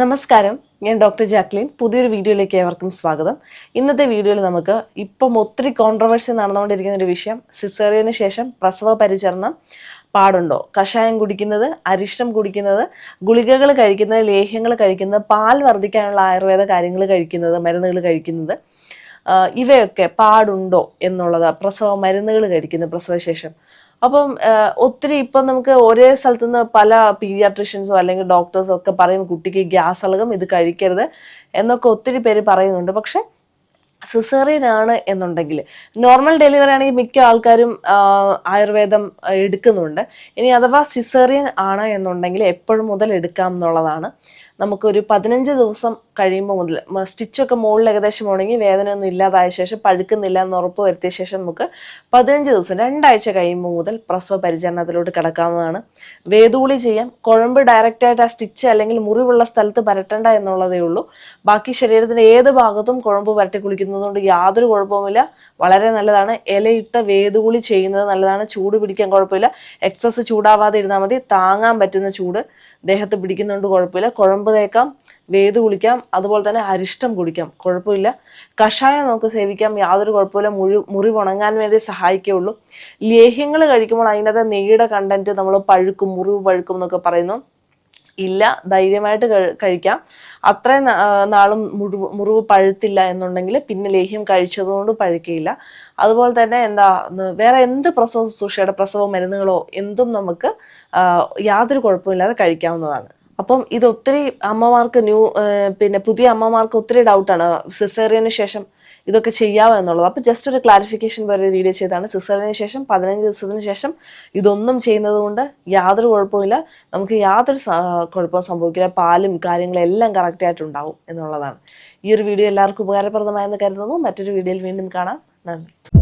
നമസ്കാരം. ഞാൻ doctor Jacqueline. പുതിയൊരു വീഡിയോയിലേക്ക് ഏവർക്കും സ്വാഗതം. ഇന്നത്തെ വീഡിയോയിൽ നമുക്ക് ഇപ്പം ഒത്തിരി കോൺട്രവേഴ്സി നടന്നുകൊണ്ടിരിക്കുന്ന ഒരു വിഷയം സിസേറിയന് ശേഷം പ്രസവ പരിചരണം പാടുണ്ടോ? കഷായം കുടിക്കുന്നത് അരിഷ്ടം കുടിക്കുന്നത് ഗുളികകൾ കഴിക്കുന്നത് ലേഹ്യങ്ങൾ കഴിക്കുന്നത് പാൽ വർദ്ധിക്കാനുള്ള ആയുർവേദ കാര്യങ്ങൾ കഴിക്കുന്നത് മരുന്നുകൾ കഴിക്കുന്നത് ഇവയൊക്കെ പാടുണ്ടോ എന്നുള്ളത് പ്രസവ മരുന്നുകൾ കഴിക്കുന്നത് പ്രസവശേഷം. അപ്പം ഒത്തിരി ഇപ്പം നമുക്ക് ഒരേ സ്ഥലത്ത് നിന്ന് പല പീഡിയാട്രിഷ്യൻസോ അല്ലെങ്കിൽ ഡോക്ടേഴ്സോ ഒക്കെ പറയും കുട്ടിക്ക് ഗ്യാസ് അളകം ഇത് കഴിക്കരുത് എന്നൊക്കെ ഒത്തിരി പേര് പറയുന്നുണ്ട്. പക്ഷെ സിസേറിയൻ ആണ് എന്നുണ്ടെങ്കിൽ നോർമൽ ഡെലിവറി ആണെങ്കിൽ മിക്ക ആൾക്കാരും ആയുർവേദം എടുക്കുന്നുണ്ട്. ഇനി അഥവാ സിസേറിയൻ ആണ് എന്നുണ്ടെങ്കിൽ എപ്പോഴും മുതൽ എടുക്കാം എന്നുള്ളതാണ്. നമുക്കൊരു പതിനഞ്ച് ദിവസം കഴിയുമ്പോൾ മുതൽ സ്റ്റിച്ചൊക്കെ മുകളിൽ ഏകദേശം ഉണങ്ങി വേദനയൊന്നും ഇല്ലാതായ ശേഷം പഴുക്കുന്നില്ല എന്ന് ഉറപ്പ് വരുത്തിയ ശേഷം നമുക്ക് പതിനഞ്ച് ദിവസം രണ്ടാഴ്ച കഴിയുമ്പോൾ മുതൽ പ്രസവ പരിചരണത്തിലോട്ട് കിടക്കാവുന്നതാണ്. വേദൂളി ചെയ്യാം. കുഴമ്പ് ഡയറക്റ്റായിട്ട് ആ സ്റ്റിച്ച് അല്ലെങ്കിൽ മുറിവുള്ള സ്ഥലത്ത് പരട്ടണ്ട എന്നുള്ളതേ ഉള്ളൂ. ബാക്കി ശരീരത്തിന്റെ ഏത് ഭാഗത്തും കുഴമ്പ് പരട്ടി കുളിക്കുന്നതുകൊണ്ട് യാതൊരു കുഴപ്പവുമില്ല. വളരെ നല്ലതാണ്. ഇലയിട്ട വേദൂളി ചെയ്യുന്നത് നല്ലതാണ്. ചൂട് പിടിക്കാൻ കുഴപ്പമില്ല. എക്സസ് ചൂടാവാതെ ഇരുന്നാൽ മതി. താങ്ങാൻ പറ്റുന്ന ചൂട്. ദേഹത്ത് പിടിക്കുന്നതുകൊണ്ട് കുഴപ്പമില്ല. കുഴമ്പ് തേക്കാം വേത് കുളിക്കാം അതുപോലെ തന്നെ അരിഷ്ടം കുടിക്കാം. കുഴപ്പമില്ല. കഷായം നമുക്ക് സേവിക്കാം. യാതൊരു കുഴപ്പമില്ല. മുറി മുറിവ് ഉണങ്ങാൻ വേണ്ടി സഹായിക്കുകയുള്ളൂ. ലേഹ്യങ്ങൾ കഴിക്കുമ്പോൾ അതിനകത്ത് നെയ്യുടെ കണ്ടന്റ് നമ്മൾ പഴുക്കും മുറിവ് പഴുക്കും എന്നൊക്കെ പറയുന്നു. ഇല്ല ധൈര്യമായിട്ട് കഴി- കഴിക്കാം. അത്രയും നാളും മുറിവ് മുറിവ് പഴുത്തില്ല എന്നുണ്ടെങ്കിൽ പിന്നെ ലേഹ്യം കഴിച്ചതുകൊണ്ട് പഴുക്കയില്ല. അതുപോലെ തന്നെ എന്താ വേറെ എന്ത് പ്രസവ ശുശ്രൂഷയുടെ പ്രസവ മരുന്നുകളോ എന്തും നമുക്ക് യാതൊരു കുഴപ്പമില്ലാതെ കഴിക്കാവുന്നതാണ്. അപ്പം ഇത് ഒത്തിരി അമ്മമാർക്ക് ന്യൂ പിന്നെ പുതിയ അമ്മമാർക്ക് ഒത്തിരി ഡൗട്ടാണ് സിസേറിയന് ശേഷം ഇതൊക്കെ ചെയ്യാവോ എന്നുള്ളത്. അപ്പോൾ ജസ്റ്റ് ഒരു ക്ലാരിഫിക്കേഷൻ പോലെ വീഡിയോ ചെയ്താണ് സിസറിന് ശേഷം പതിനഞ്ച് ദിവസത്തിന് ശേഷം ഇതൊന്നും ചെയ്യുന്നത് കൊണ്ട് യാതൊരു കുഴപ്പമില്ല നമുക്ക് യാതൊരു കുഴപ്പവും സംഭവിക്കില്ല. പാലും കാര്യങ്ങളും എല്ലാം കറക്റ്റ് ആയിട്ടുണ്ടാവും എന്നുള്ളതാണ്. ഈ ഒരു വീഡിയോ എല്ലാവർക്കും ഉപകാരപ്രദമായെന്ന് കരുതുന്നു. മറ്റൊരു വീഡിയോയിൽ വീണ്ടും കാണാം. നന്ദി.